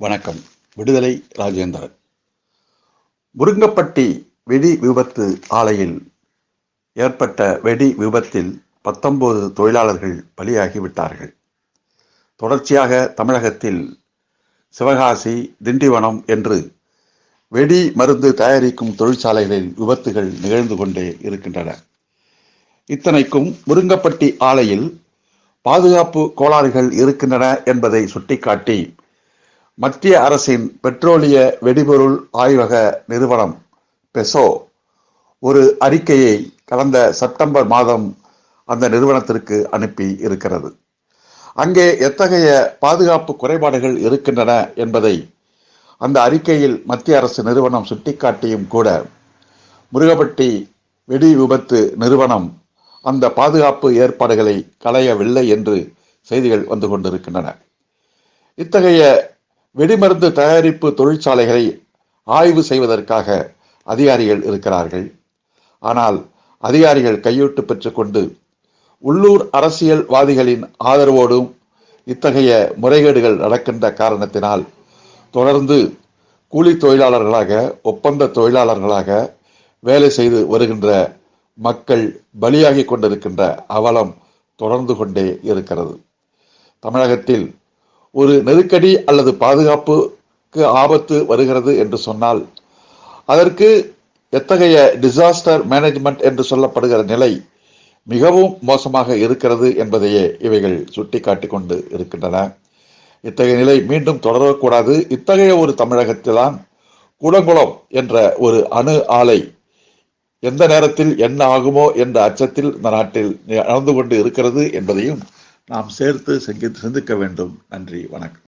வணக்கம். விடுதலை ராஜேந்திரன். முருங்கப்பட்டி வெடி விபத்து ஆலையில் ஏற்பட்ட வெடி விபத்தில் பத்தொன்பது தொழிலாளர்கள் பலியாகிவிட்டார்கள். தொடர்ச்சியாக தமிழகத்தில் சிவகாசி திண்டிவனம் என்று வெடி மருந்து தயாரிக்கும் தொழிற்சாலைகளில் விபத்துகள் நிகழ்ந்து கொண்டே இருக்கின்றன. இத்தனைக்கும் முருங்கப்பட்டி ஆலையில் பாதுகாப்பு கோளாறுகள் இருக்கின்றன என்பதை சுட்டிக்காட்டி மத்திய அரசின் பெட்ரோலிய வெடிபொருள் ஆய்வக நிறுவனம் பெசோ ஒரு அறிக்கையை கடந்த செப்டம்பர் மாதம் அந்த நிறுவனத்திற்கு அனுப்பி இருக்கிறது. அங்கே எத்தகைய பாதுகாப்பு குறைபாடுகள் இருக்கின்றன என்பதை அந்த அறிக்கையில் மத்திய அரசு நிறுவனம் சுட்டிக்காட்டியும் கூட முருகப்பட்டி வெடி விபத்து நிறுவனம் அந்த பாதுகாப்பு ஏற்பாடுகளை களையவில்லை என்று செய்திகள் வந்து கொண்டிருக்கின்றன. இத்தகைய வெடிமருந்து தயாரிப்பு தொழிற்சாலைகளை ஆய்வு செய்வதற்காக அதிகாரிகள் இருக்கிறார்கள். ஆனால் அதிகாரிகள் கையூட்டு பெற்றுக்கொண்டு உள்ளூர் அரசியல்வாதிகளின் ஆதரவோடும் இத்தகைய முறைகேடுகள் நடக்கின்ற காரணத்தினால் தொடர்ந்து கூலி தொழிலாளர்களாக ஒப்பந்த தொழிலாளர்களாக வேலை செய்து வருகின்ற மக்கள் பலியாகி கொண்டிருக்கின்ற அவலம் தொடர்ந்து கொண்டே இருக்கிறது. தமிழகத்தில் ஒரு நெருக்கடி அல்லது பாதுகாப்புக்கு ஆபத்து வருகிறது என்று சொன்னால் அதற்கு எத்தகைய டிசாஸ்டர் மேனேஜ்மெண்ட் என்று சொல்லப்படுகிற நிலை மிகவும் மோசமாக இருக்கிறது என்பதையே இவைகள் சுட்டிக்காட்டி கொண்டு இருக்கின்றன. இத்தகைய நிலை மீண்டும் தொடரக்கூடாது. இத்தகைய ஒரு தமிழகத்தில்தான் குடங்குளம் என்ற ஒரு அணு ஆலை எந்த நேரத்தில் என்ன ஆகுமோ என்ற அச்சத்தில் இந்த நாட்டில் நடந்து கொண்டு இருக்கிறது என்பதையும் நாம் சேர்த்து சிந்திக்க வேண்டும். நன்றி வணக்கம்.